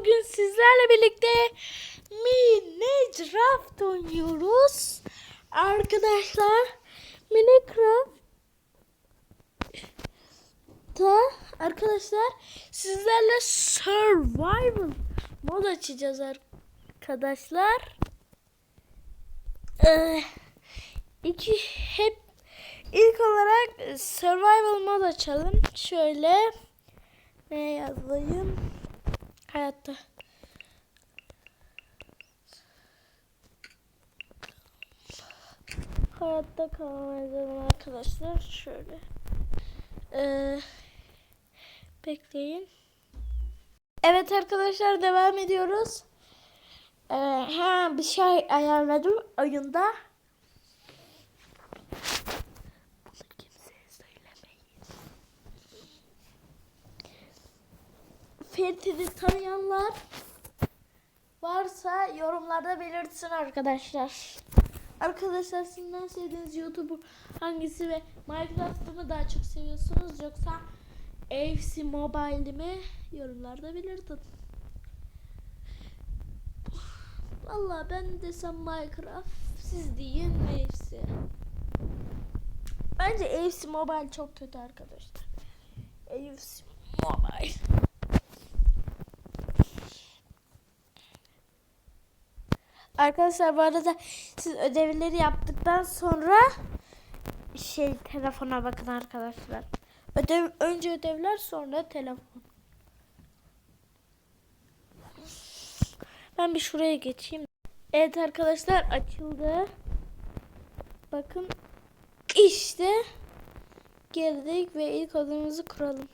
bugün sizlerle birlikte Minecraft oynuyoruz. Arkadaşlar Minecraft da arkadaşlar sizlerle survival mod açacağız arkadaşlar. Ee, iki hep ilk olarak survival mod açalım. Şöyle ne yazayım? Hayatta. Hayatta kalmayacağım arkadaşlar. Şöyle. Ee, bekleyin. Evet arkadaşlar devam ediyoruz. Ee, ha, bir şey ayarladım oyunda. Ferit'i tanıyanlar varsa yorumlarda belirtsin arkadaşlar. Arkadaşlar sizin en sevdiğiniz YouTuber hangisi ve Minecraft'ı mı daha çok seviyorsunuz yoksa AFC Mobile'i mi yorumlarda belirtin. Vallahi ben desem Minecraft siz deyin AFC. Bence AFC Mobile çok kötü arkadaşlar. AFC Mobile. Arkadaşlar bu arada siz ödevleri yaptıktan sonra şey telefona bakın arkadaşlar. Ödev önce ödevler sonra telefon. Ben bir şuraya geçeyim. Evet arkadaşlar açıldı. Bakın işte geldik ve ilk adımızı kuralım.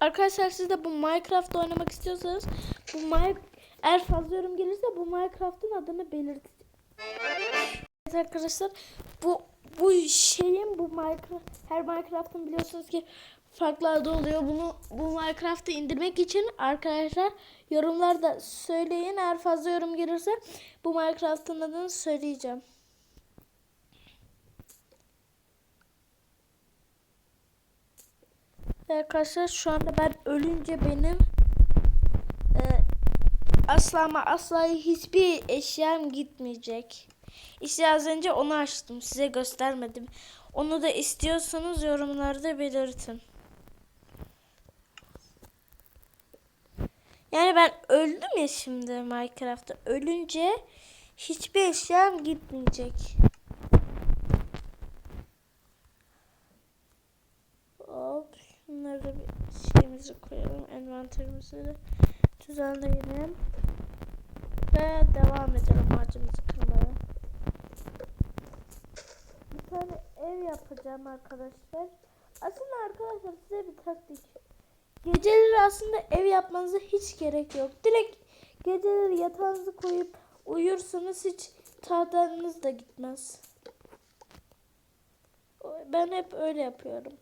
Arkadaşlar siz de bu Minecraft oynamak istiyorsanız bu Minecraft eğer fazla yorum gelirse bu Minecraft'ın adını belirtin. Evet arkadaşlar bu bu şeyin bu Minecraft her Minecraft'ın biliyorsunuz ki farklı adı oluyor. Bunu bu Minecraft'ı indirmek için arkadaşlar yorumlarda söyleyin. Eğer fazla yorum gelirse bu Minecraft'ın adını söyleyeceğim. Arkadaşlar şu anda ben ölünce benim asla ama asla hiçbir eşyam gitmeyecek. İşte az önce onu açtım. Size göstermedim. Onu da istiyorsanız yorumlarda belirtin. Yani ben öldüm ya şimdi Minecraft'ta. Ölünce hiçbir eşyam gitmeyecek. Hop. Şunları da bir şeyimizi koyalım. Envanterimizi de düzenleyelim. Ve devam edelim ağacımızı kırmaya. Bir tane ev yapacağım arkadaşlar. Aslında arkadaşlar size bir taktik. Geceleri aslında ev yapmanıza hiç gerek yok. Direkt geceleri yatağınızı koyup uyursanız hiç tahtanınız da gitmez. Ben hep öyle yapıyorum.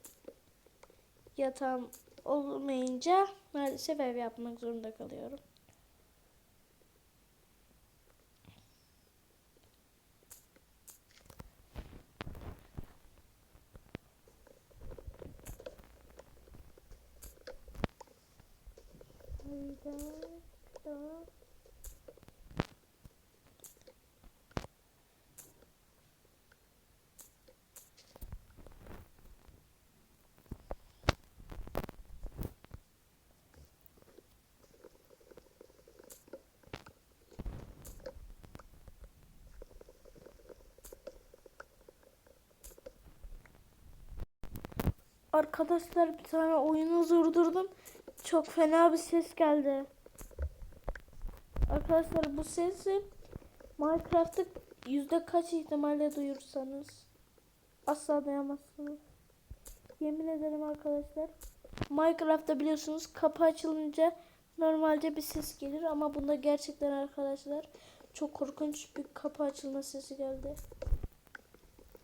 Yatağım olmayınca maalesef ev yapmak zorunda kalıyorum. Hayda. Arkadaşlar bir tane oyunu durdurdum. Çok fena bir ses geldi. Arkadaşlar bu sesi Minecraft'ta yüzde kaç ihtimalle duyursanız asla duyamazsınız. Yemin ederim arkadaşlar. Minecraft'ta biliyorsunuz kapı açılınca normalce bir ses gelir ama bunda gerçekten arkadaşlar çok korkunç bir kapı açılma sesi geldi.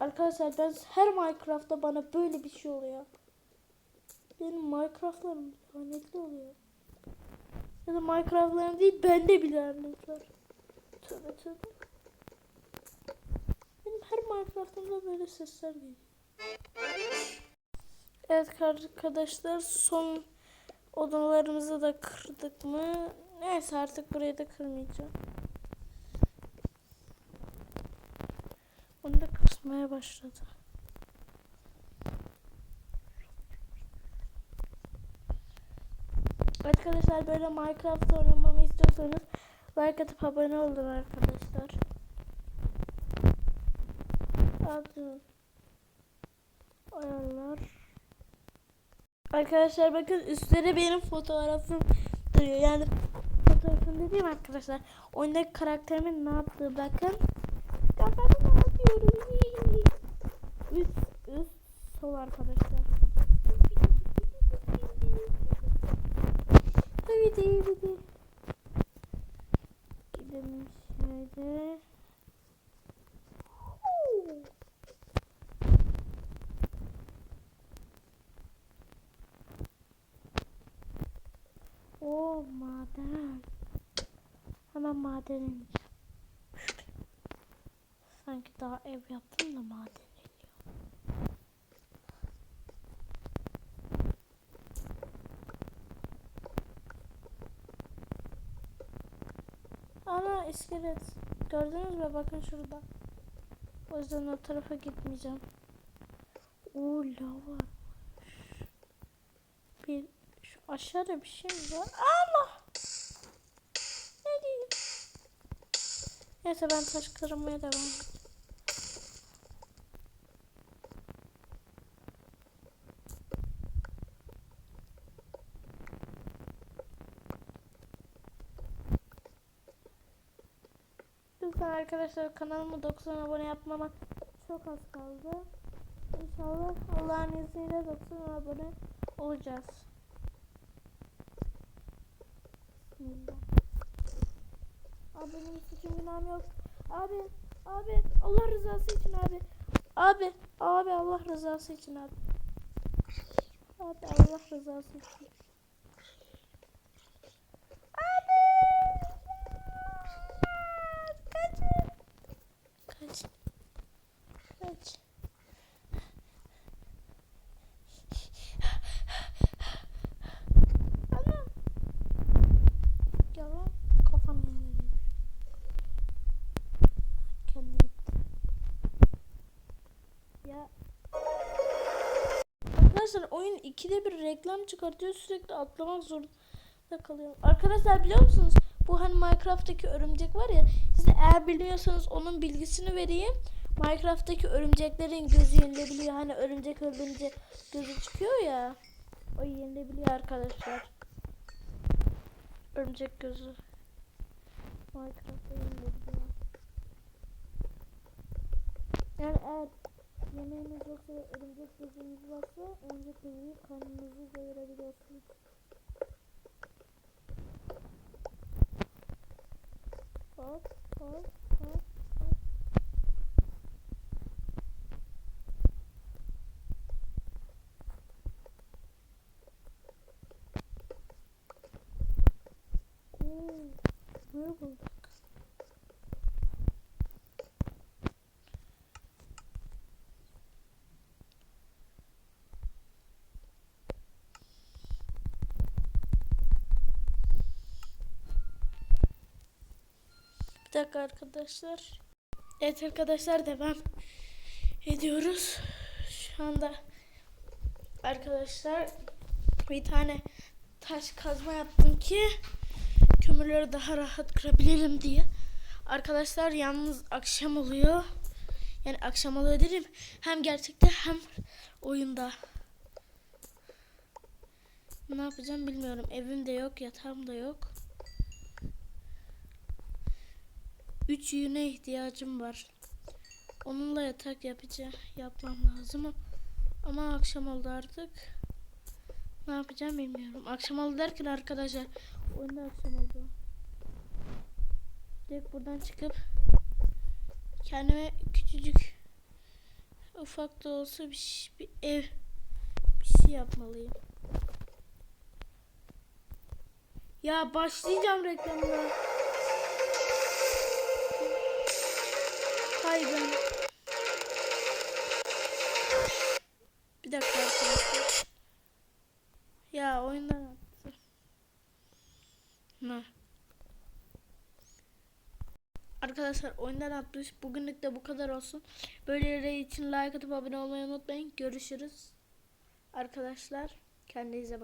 Arkadaşlar ben her Minecraft'ta bana böyle bir şey oluyor. Benim Minecraft'larım lanetli oluyor. Ya da Minecraft'larım değil bende bile lanet var. Tövbe tövbe. Benim her Minecraft'ımda böyle sesler geliyor. Evet arkadaşlar son Odalarımızı da kırdık mı? Neyse artık burayı da kırmayacağım. Onu da kısmaya başladı. Arkadaşlar böyle Minecraft oynamamı istiyorsanız like atıp abone olun arkadaşlar. Adı ayarlar. Arkadaşlar bakın üstleri benim fotoğrafım duruyor. Yani fotoğrafım dediğim arkadaşlar. Oyundaki karakterimin ne yaptığı bakın. Kafamı ne yapıyorum? Üst üst sol arkadaşlar. Hadi hadi. Gidelim şöyle. O maden. Hemen maden ineceğim. Sanki daha ev yaptım da maden Ana iskelet. Gördünüz mü? Bakın şurada. O yüzden o tarafa gitmeyeceğim. Oo lava. Bir şu aşağıda bir şey var? Allah! Ne diyeyim? Neyse ben taş kırmaya devam edeyim. Lütfen arkadaşlar kanalıma 90 abone yapmama çok az kaldı. İnşallah Allah'ın izniyle 90 abone olacağız. Bismillah. Abi benim suçum günahım yok. Abi, abi Allah rızası için abi. Abi, abi Allah rızası için abi. Abi Allah rızası için. Abi! Kaçın. Kaç. Ya. Arkadaşlar oyun ikide bir reklam çıkartıyor. Sürekli atlamak zorunda kalıyorum. Arkadaşlar biliyor musunuz? Bu hani Minecraft'taki örümcek var ya. Siz eğer bilmiyorsanız onun bilgisini vereyim. Minecraft'taki örümceklerin gözü yenilebiliyor. Hani örümcek öldürünce gözü çıkıyor ya. O yenilebiliyor arkadaşlar. Örümcek gözü. Minecraft'ta yenilebiliyor. Yani eğer yemeğiniz yoksa örümcek gözünüz varsa örümcek gözünü karnınızı doyurabiliyorsunuz. Hop hop. Oo, ne bulduk? Bir dakika arkadaşlar. Evet arkadaşlar devam ediyoruz. Şu anda arkadaşlar bir tane taş kazma yaptım ki kömürleri daha rahat kırabilelim diye. Arkadaşlar yalnız akşam oluyor. Yani akşam oluyor dedim. Hem gerçekte hem oyunda. Ne yapacağım bilmiyorum. Evim de yok, yatağım da yok. Üç yüğüne ihtiyacım var. Onunla yatak yapacağım, yapmam lazım. Ama akşam oldu artık. Ne yapacağım bilmiyorum. Akşam oldu derken arkadaşlar oyunda akşam oldu. Direkt buradan çıkıp kendime küçücük ufak da olsa bir, bir ev bir şey yapmalıyım. Ya başlayacağım reklamına. Hay ben. Bir dakika arkadaşlar. Ya oyundan attı. Ne? Arkadaşlar oyundan atmış. Bugünlük de bu kadar olsun. Böyle yere için like atıp abone olmayı unutmayın. Görüşürüz. Arkadaşlar kendinize bakın.